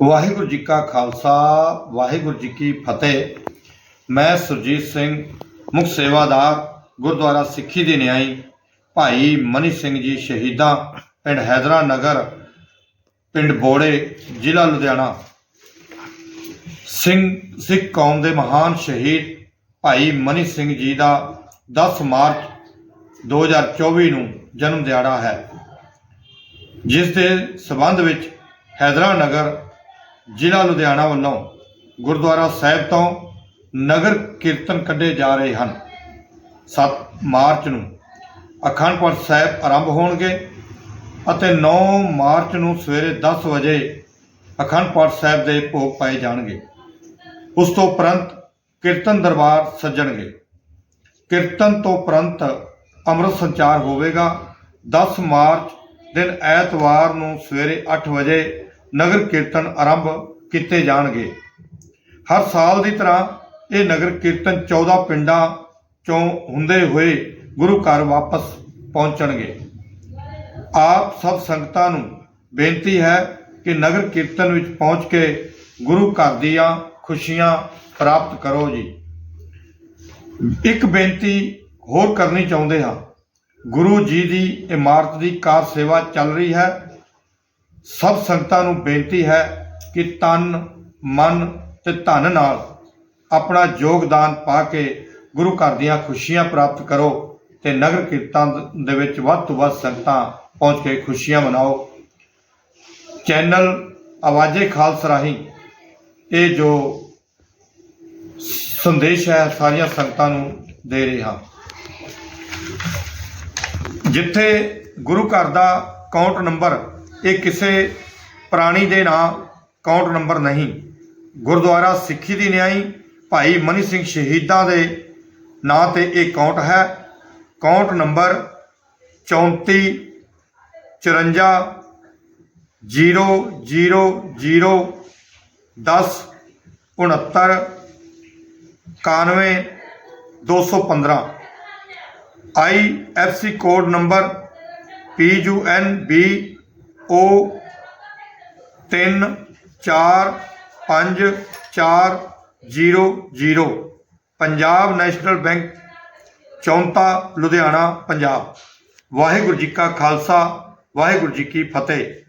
ਵਾਹਿਗੁਰੂ ਜੀ ਕਾ ਖਾਲਸਾ, ਵਾਹਿਗੁਰੂ ਜੀ ਕੀ ਫਤਿਹ। ਮੈਂ ਸੁਰਜੀਤ ਸਿੰਘ, ਮੁੱਖ ਸੇਵਾਦਾਰ, ਗੁਰਦੁਆਰਾ ਸਿੱਖੀ ਦੇ ਨਿਆਈ, ਭਾਈ ਮਨੀ ਸਿੰਘ ਜੀ ਸ਼ਹੀਦਾਂ, ਪਿੰਡ ਹੈਦਰਾ ਨਗਰ, ਪਿੰਡ ਬੋੜੇ, ਜ਼ਿਲ੍ਹਾ ਲੁਧਿਆਣਾ। ਸਿੰਘ, ਸਿੱਖ ਕੌਮ ਦੇ ਮਹਾਨ ਸ਼ਹੀਦ ਭਾਈ ਮਨੀ ਸਿੰਘ ਜੀ ਦਾ 10 ਮਾਰਚ 2024 ਨੂੰ ਜਨਮ ਦਿਹਾੜਾ ਹੈ, ਜਿਸ ਦੇ ਸਬੰਧ ਵਿੱਚ ਹੈਦਰਾ ਨਗਰ ਜ਼ਿਲ੍ਹਾ ਲੁਧਿਆਣਾ ਵੱਲੋਂ ਗੁਰਦੁਆਰਾ ਸਾਹਿਬ ਤੋਂ ਨਗਰ ਕੀਰਤਨ ਕੱਢੇ ਜਾ ਰਹੇ ਹਨ। 7 ਮਾਰਚ ਨੂੰ ਅਖੰਡ ਪਾਠ ਸਾਹਿਬ ਆਰੰਭ ਹੋਣਗੇ ਅਤੇ 9 ਮਾਰਚ ਨੂੰ ਸਵੇਰੇ 10 ਵਜੇ ਅਖੰਡ ਪਾਠ ਸਾਹਿਬ ਦੇ ਭੋਗ ਪਾਏ ਜਾਣਗੇ। ਉਸ ਤੋਂ ਉਪਰੰਤ ਕੀਰਤਨ ਦਰਬਾਰ ਸੱਜਣਗੇ। ਕੀਰਤਨ ਤੋਂ ਉਪਰੰਤ ਅੰਮ੍ਰਿਤ ਸੰਚਾਰ ਹੋਵੇਗਾ। 10 ਮਾਰਚ ਦਿਨ ਐਤਵਾਰ ਨੂੰ ਸਵੇਰੇ 8 ਵਜੇ ਨਗਰ ਕੀਰਤਨ ਆਰੰਭ ਕੀਤੇ ਜਾਣਗੇ। ਹਰ ਸਾਲ ਦੀ ਤਰ੍ਹਾਂ ਇਹ ਨਗਰ ਕੀਰਤਨ 14 ਪਿੰਡਾਂ ਚੋਂ ਹੁੰਦੇ ਹੋਏ ਗੁਰੂ ਘਰ ਵਾਪਸ ਪਹੁੰਚਣਗੇ। ਆਪ ਸਭ ਸੰਗਤਾਂ ਨੂੰ ਬੇਨਤੀ ਹੈ ਕਿ ਨਗਰ ਕੀਰਤਨ ਵਿੱਚ ਪਹੁੰਚ ਕੇ ਗੁਰੂ ਘਰ ਦੀਆਂ ਖੁਸ਼ੀਆਂ ਪ੍ਰਾਪਤ ਕਰੋ ਜੀ। ਇੱਕ ਬੇਨਤੀ ਹੋਰ ਕਰਨੀ ਚਾਹੁੰਦੇ ਹਾਂ। ਗੁਰੂ ਜੀ ਦੀ ਇਮਾਰਤ ਦੀ ਕਾਰ ਸੇਵਾ ਚੱਲ ਰਹੀ ਹੈ। ਸਭ ਸੰਗਤਾਂ ਨੂੰ ਬੇਨਤੀ ਹੈ ਕਿ ਤਨ, ਮਨ ਤੇ ਧਨ ਨਾਲ ਆਪਣਾ ਯੋਗਦਾਨ ਪਾ ਕੇ ਗੁਰੂ ਘਰ ਦੀਆਂ ਖੁਸ਼ੀਆਂ ਪ੍ਰਾਪਤ ਕਰੋ ਤੇ ਨਗਰ ਕੀਰਤਨ ਦੇ ਵਿੱਚ ਵੱਧ ਤੋਂ ਵੱਧ ਸੰਗਤਾਂ ਪਹੁੰਚ ਕੇ ਖੁਸ਼ੀਆਂ ਮਨਾਓ। ਚੈਨਲ ਆਵਾਜ਼ੇ ਖਾਲਸ ਰਾਹੀਂ ਇਹ ਜੋ ਸੰਦੇਸ਼ ਹੈ, ਸਾਰੀਆਂ ਸੰਗਤਾਂ ਨੂੰ ਦੇ ਰਹੇ ਹਾਂ। ਜਿੱਥੇ ਗੁਰੂ ਘਰ ਦਾ ਕਾਊਂਟ ਨੰਬਰ ਇਹ ਕਿਸੇ ਪ੍ਰਾਣੀ ਦੇ ਨਾਂ ਕਾਊਂਟ ਨੰਬਰ ਨਹੀਂ। ਗੁਰਦੁਆਰਾ ਸਿੱਖੀ ਦੀ ਨਿਆਈ ਭਾਈ ਮਨੀ ਸਿੰਘ ਸ਼ਹੀਦਾਂ ਦੇ ਨਾਂ ਤੇ ਇਹ ਕਾਊਂਟ ਹੈ। Count number 34 54 0 0 0 10 69 91 215 I F C code number P U N B O 3 4 5 4 0 0 Punjab national bank, Chaunta, Ludhiana, Punjab. Waheguru ji ਕਾ ਖਾਲਸਾ, ਵਾਹਿਗੁਰੂ ਜੀ ਕੀ ਫਤਿਹ।